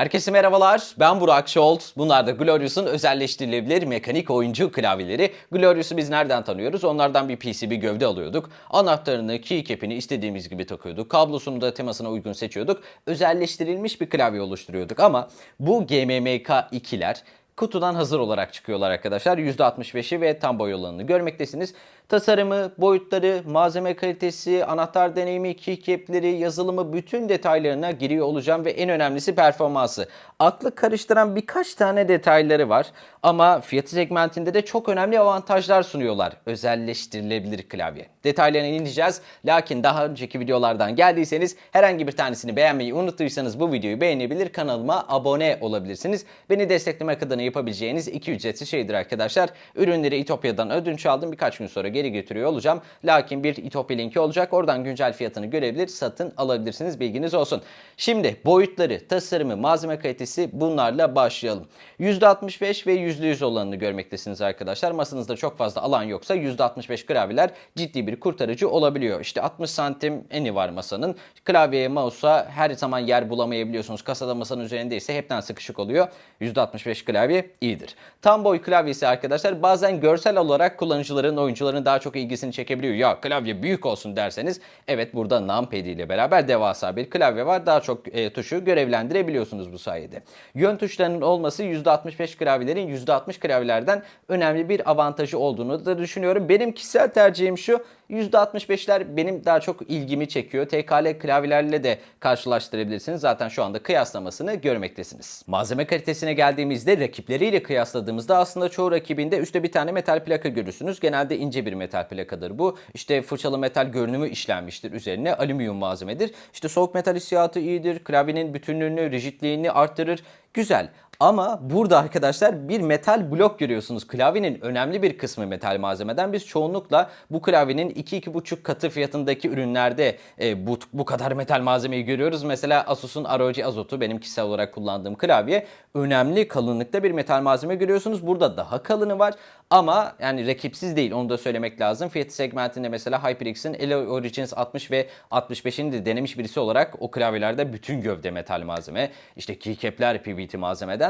Herkese merhabalar. Ben Burak Şolt. Bunlar da Glorious'un özelleştirilebilir mekanik oyuncu klavyeleri. Glorious'u biz nereden tanıyoruz? Onlardan bir PCB gövde alıyorduk. Anahtarını, keycap'ini istediğimiz gibi takıyorduk. Kablosunu da temasına uygun seçiyorduk. Özelleştirilmiş bir klavye oluşturuyorduk ama bu GMMK 2'ler kutudan hazır olarak çıkıyorlar arkadaşlar. %65'i ve tam boy olanını görmektesiniz. Tasarımı, boyutları, malzeme kalitesi, anahtar deneyimi, keycap'leri, yazılımı bütün detaylarına giriyor olacağım ve en önemlisi performansı. Aklı karıştıran birkaç tane detayları var ama fiyatı segmentinde de çok önemli avantajlar sunuyorlar. Özelleştirilebilir klavye. Detaylarına ineceğiz. Lakin daha önceki videolardan geldiyseniz herhangi bir tanesini beğenmeyi unuttuysanız bu videoyu beğenebilir, kanalıma abone olabilirsiniz. Beni desteklemek adına yapabileceğiniz iki ücretsiz şeydir arkadaşlar. Ürünleri İtopya'dan ödünç aldım. Birkaç gün sonra geri getiriyor olacağım. Lakin bir İtopya linki olacak. Oradan güncel fiyatını görebilir, satın alabilirsiniz. Bilginiz olsun. Şimdi boyutları, tasarımı, malzeme kalitesi bunlarla başlayalım. %65 ve %100 olanını görmektesiniz arkadaşlar. Masanızda çok fazla alan yoksa %65 klavyeler ciddi bir kurtarıcı olabiliyor. İşte 60 santim eni var masanın. Klavyeye, mouse'a her zaman yer bulamayabiliyorsunuz. Kasada masanın üzerindeyse hepten sıkışık oluyor. %65 klavye iyidir. Tam boy klavyesi arkadaşlar bazen görsel olarak kullanıcıların, oyuncuların daha çok ilgisini çekebiliyor. Ya klavye büyük olsun derseniz evet burada numpad ile beraber devasa bir klavye var. Daha çok e, tuşu görevlendirebiliyorsunuz bu sayede. Yön tuşlarının olması %65 klavyelerin %60 klavyelerden önemli bir avantajı olduğunu da düşünüyorum. Benim kişisel tercihim şu. %65'ler benim daha çok ilgimi çekiyor. TKL klavyelerle de karşılaştırabilirsiniz. Zaten şu anda kıyaslamasını görmektesiniz. Malzeme kalitesine geldiğimizde rakipleriyle kıyasladığımızda aslında çoğu rakibinde üstte bir tane metal plaka görürsünüz. Genelde ince bir metal plakadır bu. İşte fırçalı metal görünümü işlenmiştir. Üzerine alüminyum malzemedir. İşte soğuk metal hissiyatı iyidir. Klavyenin bütünlüğünü, rigidliğini arttırır. Güzel. Ama burada arkadaşlar bir metal blok görüyorsunuz. Klavyenin önemli bir kısmı metal malzemeden. Biz çoğunlukla bu klavyenin 2-2,5 katı fiyatındaki ürünlerde e, bu, bu kadar metal malzemeyi görüyoruz. Mesela Asus'un ROG Azotu benim kişisel olarak kullandığım klavye. Önemli kalınlıkta bir metal malzeme görüyorsunuz. Burada daha kalını var ama yani rakipsiz değil onu da söylemek lazım. Fiyatı segmentinde mesela HyperX'in Eloy Origins 60 ve 65'ini de denemiş birisi olarak o klavyelerde bütün gövde metal malzeme. İşte keycap'ler PVT malzemeden.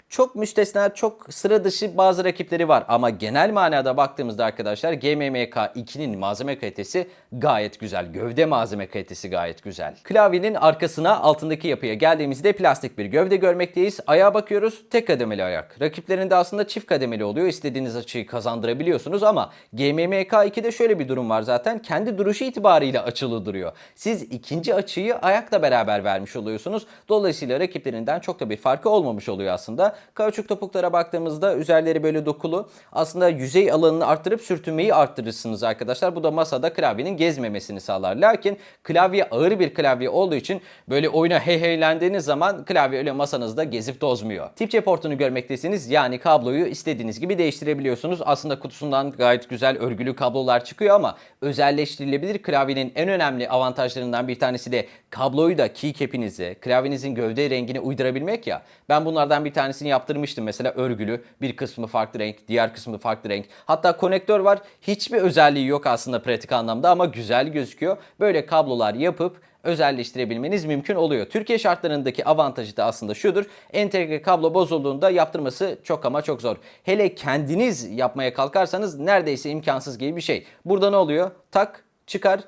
Çok müstesna, çok sıra dışı bazı rakipleri var ama genel manada baktığımızda arkadaşlar GMMK 2'nin malzeme kalitesi gayet güzel. Gövde malzeme kalitesi gayet güzel. Klavyenin arkasına altındaki yapıya geldiğimizde plastik bir gövde görmekteyiz. Ayağa bakıyoruz. Tek kademeli ayak. Rakiplerinde aslında çift kademeli oluyor. İstediğiniz açıyı kazandırabiliyorsunuz ama GMMK 2'de şöyle bir durum var zaten. Kendi duruşu itibariyle açılı duruyor. Siz ikinci açıyı ayakla beraber vermiş oluyorsunuz. Dolayısıyla rakiplerinden çok da bir farkı olmamış oluyor aslında. Kauçuk topuklara baktığımızda üzerleri böyle dokulu. Aslında yüzey alanını arttırıp sürtünmeyi arttırırsınız arkadaşlar. Bu da masada klavyenin gezmemesini sağlar. Lakin klavye ağır bir klavye olduğu için böyle oyuna hey heylendiğiniz zaman klavye öyle masanızda gezip tozmuyor. Tip C portunu görmektesiniz. Yani kabloyu istediğiniz gibi değiştirebiliyorsunuz. Aslında kutusundan gayet güzel örgülü kablolar çıkıyor ama özelleştirilebilir klavyenin en önemli avantajlarından bir tanesi de kabloyu da keycap'inize, klavyenizin gövde rengine uydurabilmek ya. Ben bunlardan bir tanesini yaptırmıştım. Mesela örgülü. Bir kısmı farklı renk, diğer kısmı farklı renk. Hatta konektör var. Hiçbir özelliği yok aslında pratik anlamda ama güzel gözüküyor. Böyle kablolar yapıp özelleştirebilmeniz mümkün oluyor. Türkiye şartlarındaki avantajı da aslında şudur. Entegre kablo bozulduğunda yaptırması çok ama çok zor. Hele kendiniz yapmaya kalkarsanız neredeyse imkansız gibi bir şey. Burada ne oluyor? Tak, çıkar,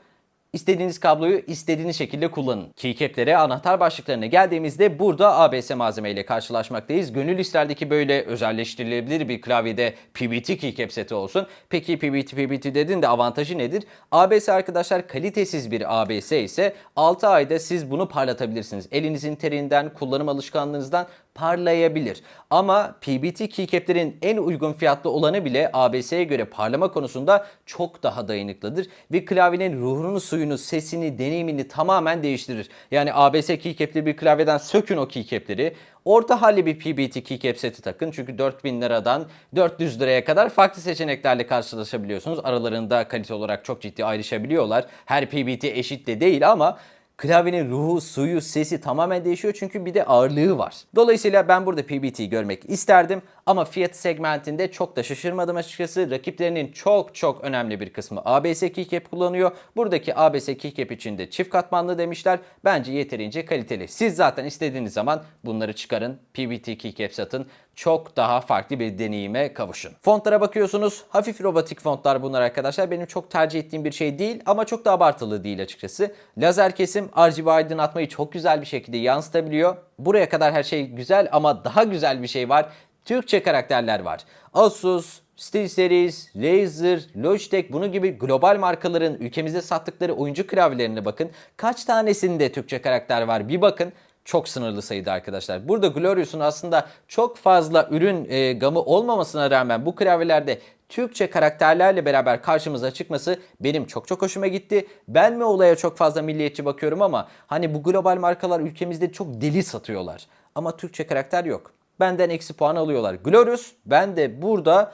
İstediğiniz kabloyu istediğiniz şekilde kullanın. Keycap'lere, anahtar başlıklarına geldiğimizde burada ABS malzemeyle karşılaşmaktayız. Gönül isterdeki böyle özelleştirilebilir bir klavyede PBT keycap seti olsun. Peki PBT PBT dedin de avantajı nedir? ABS arkadaşlar kalitesiz bir ABS ise 6 ayda siz bunu parlatabilirsiniz. Elinizin terinden, kullanım alışkanlığınızdan parlayabilir. Ama PBT keycap'lerin en uygun fiyatlı olanı bile ABS'ye göre parlama konusunda çok daha dayanıklıdır ve klavyenin ruhunu, suyunu, sesini, deneyimini tamamen değiştirir. Yani ABS keycap'li bir klavyeden sökün o keycap'leri. Orta halli bir PBT keycap seti takın. Çünkü 4000 liradan 400 liraya kadar farklı seçeneklerle karşılaşabiliyorsunuz. Aralarında kalite olarak çok ciddi ayrışabiliyorlar. Her PBT eşit de değil ama Klavyenin ruhu, suyu, sesi tamamen değişiyor çünkü bir de ağırlığı var. Dolayısıyla ben burada PBT görmek isterdim ama fiyat segmentinde çok da şaşırmadım açıkçası. Rakiplerinin çok çok önemli bir kısmı ABS keycap kullanıyor. Buradaki ABS keycap için de çift katmanlı demişler. Bence yeterince kaliteli. Siz zaten istediğiniz zaman bunları çıkarın. PBT keycap satın. Çok daha farklı bir deneyime kavuşun. Fontlara bakıyorsunuz. Hafif robotik fontlar bunlar arkadaşlar. Benim çok tercih ettiğim bir şey değil ama çok da abartılı değil açıkçası. Lazer kesim RGB aydınlatmayı çok güzel bir şekilde yansıtabiliyor. Buraya kadar her şey güzel ama daha güzel bir şey var. Türkçe karakterler var. Asus, SteelSeries, Razer, Logitech bunun gibi global markaların ülkemizde sattıkları oyuncu klavyelerine bakın. Kaç tanesinde Türkçe karakter var bir bakın. Çok sınırlı sayıda arkadaşlar. Burada Glorious'un aslında çok fazla ürün e, gamı olmamasına rağmen bu klavyelerde Türkçe karakterlerle beraber karşımıza çıkması benim çok çok hoşuma gitti. Ben mi olaya çok fazla milliyetçi bakıyorum ama hani bu global markalar ülkemizde çok deli satıyorlar. Ama Türkçe karakter yok. Benden eksi puan alıyorlar. Glorious ben de burada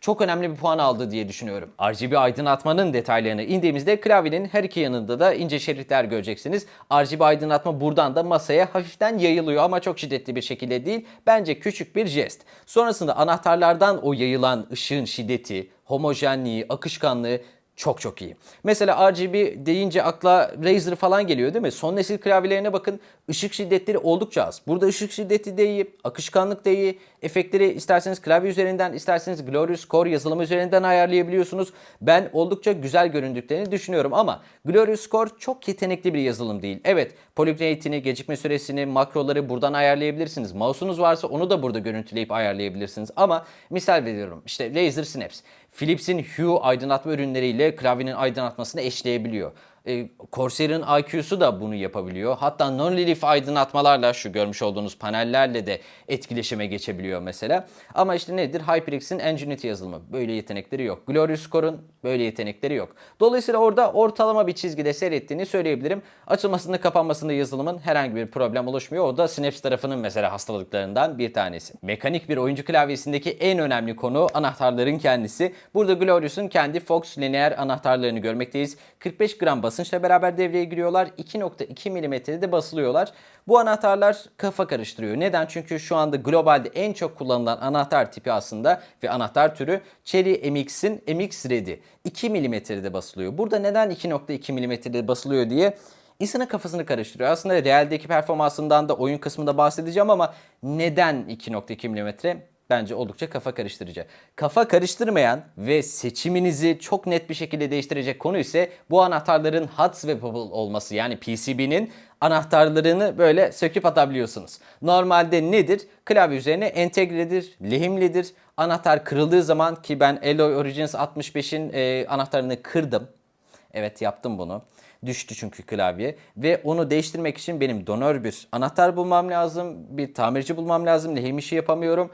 çok önemli bir puan aldı diye düşünüyorum. RGB aydınlatmanın detaylarına indiğimizde klavyenin her iki yanında da ince şeritler göreceksiniz. RGB aydınlatma buradan da masaya hafiften yayılıyor ama çok şiddetli bir şekilde değil. Bence küçük bir jest. Sonrasında anahtarlardan o yayılan ışığın şiddeti, homojenliği, akışkanlığı çok çok iyi. Mesela RGB deyince akla Razer falan geliyor değil mi? Son nesil klavyelerine bakın. Işık şiddetleri oldukça az. Burada ışık şiddeti de iyi, akışkanlık da iyi. Efektleri isterseniz klavye üzerinden, isterseniz Glorious Core yazılımı üzerinden ayarlayabiliyorsunuz. Ben oldukça güzel göründüklerini düşünüyorum ama Glorious Core çok yetenekli bir yazılım değil. Evet, polygrade'ini, gecikme süresini, makroları buradan ayarlayabilirsiniz. Mouse'unuz varsa onu da burada görüntüleyip ayarlayabilirsiniz. Ama misal veriyorum işte Razer Synapse. Philips'in Hue aydınlatma ürünleriyle klavyenin aydınlatmasını eşleyebiliyor. E, Corsair'ın IQ'su da bunu yapabiliyor. Hatta non-relief aydınlatmalarla şu görmüş olduğunuz panellerle de etkileşime geçebiliyor mesela. Ama işte nedir? HyperX'in Nginity yazılımı. Böyle yetenekleri yok. Glorious Core'un böyle yetenekleri yok. Dolayısıyla orada ortalama bir çizgide seyrettiğini söyleyebilirim. Açılmasında kapanmasında yazılımın herhangi bir problem oluşmuyor. O da Synapse tarafının mesela hastalıklarından bir tanesi. Mekanik bir oyuncu klavyesindeki en önemli konu anahtarların kendisi. Burada Glorious'un kendi Fox lineer anahtarlarını görmekteyiz. 45 gram basınçla beraber devreye giriyorlar. 2.2 mm'de de basılıyorlar. Bu anahtarlar kafa karıştırıyor. Neden? Çünkü şu anda globalde en çok kullanılan anahtar tipi aslında ve anahtar türü Cherry MX'in MX Red'i. 2 mm'de basılıyor. Burada neden 2.2 mm'de basılıyor diye insanın kafasını karıştırıyor. Aslında realdeki performansından da oyun kısmında bahsedeceğim ama neden 2.2 mm? Bence oldukça kafa karıştırıcı. Kafa karıştırmayan ve seçiminizi çok net bir şekilde değiştirecek konu ise bu anahtarların hot swappable olması. Yani PCB'nin anahtarlarını böyle söküp atabiliyorsunuz. Normalde nedir? Klavye üzerine entegredir, lehimlidir. Anahtar kırıldığı zaman ki ben Alloy Origins 65'in e, anahtarını kırdım. Evet yaptım bunu. Düştü çünkü klavye ve onu değiştirmek için benim donör bir anahtar bulmam lazım. Bir tamirci bulmam lazım. Lehim işi yapamıyorum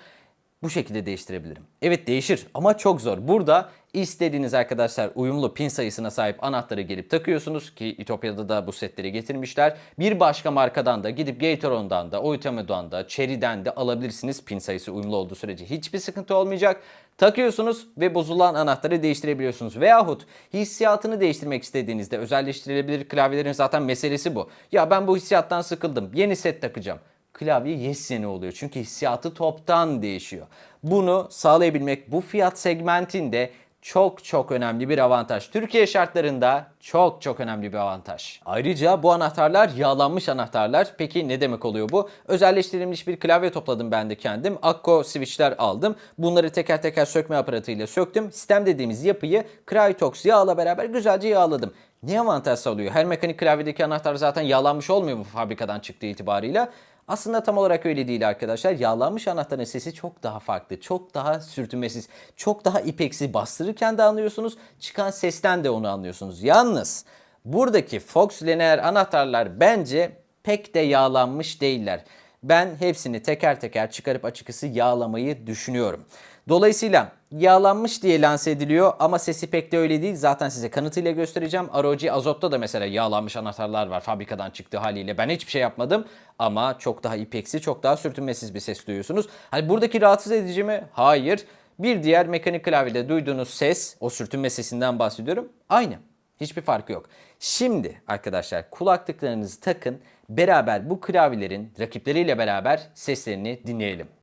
bu şekilde değiştirebilirim. Evet değişir ama çok zor. Burada istediğiniz arkadaşlar uyumlu pin sayısına sahip anahtarı gelip takıyorsunuz ki İtopya'da da bu setleri getirmişler. Bir başka markadan da gidip Gatoron'dan da, Oitamedo'dan da, Cherry'den de alabilirsiniz. Pin sayısı uyumlu olduğu sürece hiçbir sıkıntı olmayacak. Takıyorsunuz ve bozulan anahtarı değiştirebiliyorsunuz. Veyahut hissiyatını değiştirmek istediğinizde özelleştirilebilir klavyelerin zaten meselesi bu. Ya ben bu hissiyattan sıkıldım. Yeni set takacağım klavye yes yeni oluyor. Çünkü hissiyatı toptan değişiyor. Bunu sağlayabilmek bu fiyat segmentinde çok çok önemli bir avantaj. Türkiye şartlarında çok çok önemli bir avantaj. Ayrıca bu anahtarlar yağlanmış anahtarlar. Peki ne demek oluyor bu? Özelleştirilmiş bir klavye topladım ben de kendim. Akko switchler aldım. Bunları teker teker sökme aparatıyla söktüm. Sistem dediğimiz yapıyı Crytox yağla beraber güzelce yağladım. Ne avantaj sağlıyor? Her mekanik klavyedeki anahtar zaten yağlanmış olmuyor mu fabrikadan çıktığı itibarıyla? Aslında tam olarak öyle değil arkadaşlar. Yağlanmış anahtarın sesi çok daha farklı, çok daha sürtünmesiz, çok daha ipeksi bastırırken de anlıyorsunuz. Çıkan sesten de onu anlıyorsunuz. Yalnız buradaki Fox Linear anahtarlar bence pek de yağlanmış değiller. Ben hepsini teker teker çıkarıp açıkçası yağlamayı düşünüyorum. Dolayısıyla yağlanmış diye lanse ediliyor ama sesi pek de öyle değil. Zaten size kanıtıyla göstereceğim. ROG Azot'ta da mesela yağlanmış anahtarlar var fabrikadan çıktığı haliyle. Ben hiçbir şey yapmadım ama çok daha ipeksi, çok daha sürtünmesiz bir ses duyuyorsunuz. Hani buradaki rahatsız edici mi? Hayır. Bir diğer mekanik klavyede duyduğunuz ses, o sürtünme sesinden bahsediyorum. Aynı. Hiçbir farkı yok. Şimdi arkadaşlar kulaklıklarınızı takın. Beraber bu klavyelerin rakipleriyle beraber seslerini dinleyelim.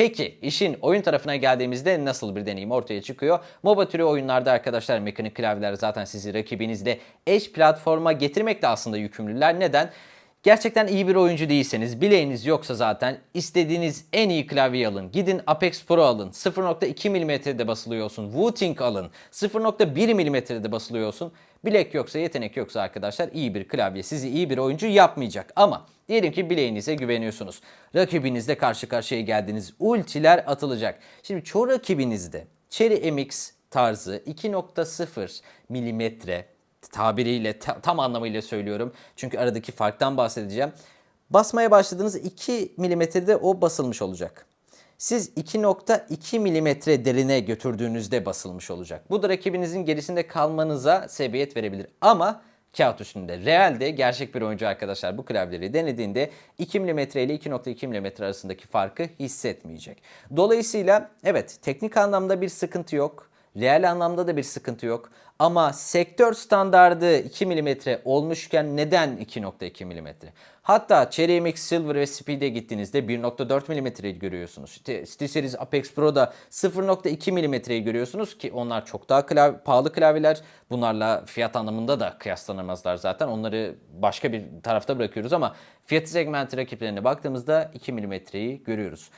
Peki işin oyun tarafına geldiğimizde nasıl bir deneyim ortaya çıkıyor? MOBA türü oyunlarda arkadaşlar mekanik klavyeler zaten sizi rakibinizle eş platforma getirmekle aslında yükümlüler. Neden? Gerçekten iyi bir oyuncu değilseniz, bileğiniz yoksa zaten istediğiniz en iyi klavyeyi alın. Gidin Apex Pro alın. 0.2 mm'de basılıyor olsun. Wooting alın. 0.1 mm'de basılıyor olsun. Bilek yoksa, yetenek yoksa arkadaşlar iyi bir klavye sizi iyi bir oyuncu yapmayacak. Ama diyelim ki bileğinize güveniyorsunuz. Rakibinizle karşı karşıya geldiniz. Ultiler atılacak. Şimdi çoğu rakibinizde Cherry MX tarzı 2.0 milimetre tabiriyle ta- tam anlamıyla söylüyorum. Çünkü aradaki farktan bahsedeceğim. Basmaya başladığınız 2 milimetrede o basılmış olacak. Siz 2.2 milimetre derine götürdüğünüzde basılmış olacak. Bu da rakibinizin gerisinde kalmanıza sebebiyet verebilir. Ama kağıt üstünde. Realde gerçek bir oyuncu arkadaşlar bu klavyeleri denediğinde 2 mm ile 2.2 mm arasındaki farkı hissetmeyecek. Dolayısıyla evet teknik anlamda bir sıkıntı yok. Real anlamda da bir sıkıntı yok. Ama sektör standardı 2 mm olmuşken neden 2.2 mm? Hatta Cherry MX Silver ve Speed'e gittiğinizde 1.4 mm'yi görüyorsunuz. SteelSeries Apex Pro'da 0.2 mm'yi görüyorsunuz ki onlar çok daha klav- pahalı klavyeler. Bunlarla fiyat anlamında da kıyaslanamazlar zaten. Onları başka bir tarafta bırakıyoruz ama fiyat segmenti rakiplerine baktığımızda 2 mm'yi görüyoruz.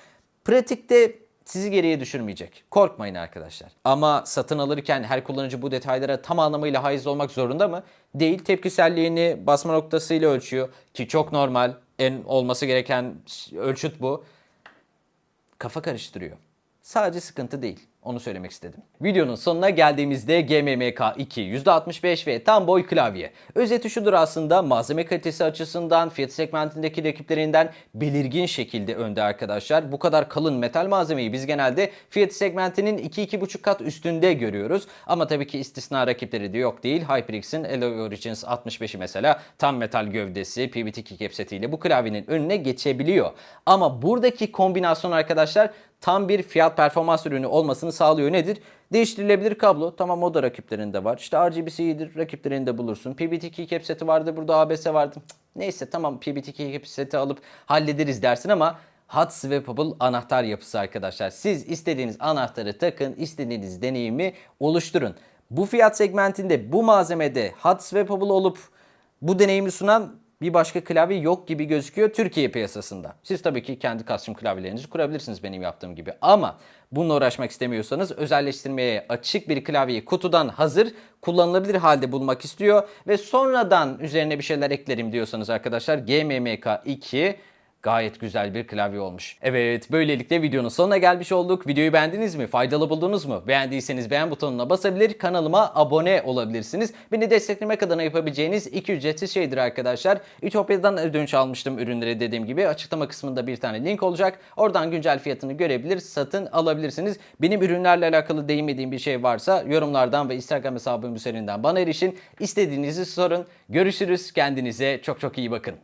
Pratikte sizi geriye düşürmeyecek. Korkmayın arkadaşlar. Ama satın alırken her kullanıcı bu detaylara tam anlamıyla haiz olmak zorunda mı? Değil. Tepkiselliğini basma noktasıyla ölçüyor ki çok normal. En olması gereken ölçüt bu. Kafa karıştırıyor. Sadece sıkıntı değil. Onu söylemek istedim. Videonun sonuna geldiğimizde GMMK 2 %65 ve tam boy klavye. Özeti şudur aslında malzeme kalitesi açısından fiyat segmentindeki rakiplerinden belirgin şekilde önde arkadaşlar. Bu kadar kalın metal malzemeyi biz genelde fiyat segmentinin 2-2,5 kat üstünde görüyoruz. Ama tabii ki istisna rakipleri de yok değil. HyperX'in Alloy Origins 65'i mesela tam metal gövdesi PBT keycap setiyle bu klavyenin önüne geçebiliyor. Ama buradaki kombinasyon arkadaşlar tam bir fiyat performans ürünü olmasını sağlıyor. Nedir? Değiştirilebilir kablo. Tamam o da rakiplerinde var. İşte RGB'si iyidir. Rakiplerinde bulursun. PBT keycap seti vardı. Burada ABS vardı. Neyse tamam PBT keycap seti alıp hallederiz dersin ama Hot Swappable anahtar yapısı arkadaşlar. Siz istediğiniz anahtarı takın, istediğiniz deneyimi oluşturun. Bu fiyat segmentinde bu malzemede Hot Swappable olup bu deneyimi sunan bir başka klavye yok gibi gözüküyor Türkiye piyasasında. Siz tabii ki kendi custom klavyelerinizi kurabilirsiniz benim yaptığım gibi. Ama bununla uğraşmak istemiyorsanız özelleştirmeye açık bir klavyeyi kutudan hazır kullanılabilir halde bulmak istiyor ve sonradan üzerine bir şeyler eklerim diyorsanız arkadaşlar GMMK 2 Gayet güzel bir klavye olmuş. Evet böylelikle videonun sonuna gelmiş olduk. Videoyu beğendiniz mi? Faydalı buldunuz mu? Beğendiyseniz beğen butonuna basabilir, kanalıma abone olabilirsiniz. Beni desteklemek adına yapabileceğiniz iki ücretsiz şeydir arkadaşlar. Ütopya'dan ödünç almıştım ürünleri dediğim gibi. Açıklama kısmında bir tane link olacak. Oradan güncel fiyatını görebilir, satın alabilirsiniz. Benim ürünlerle alakalı değinmediğim bir şey varsa yorumlardan ve Instagram hesabım üzerinden bana erişin. İstediğinizi sorun. Görüşürüz. Kendinize çok çok iyi bakın.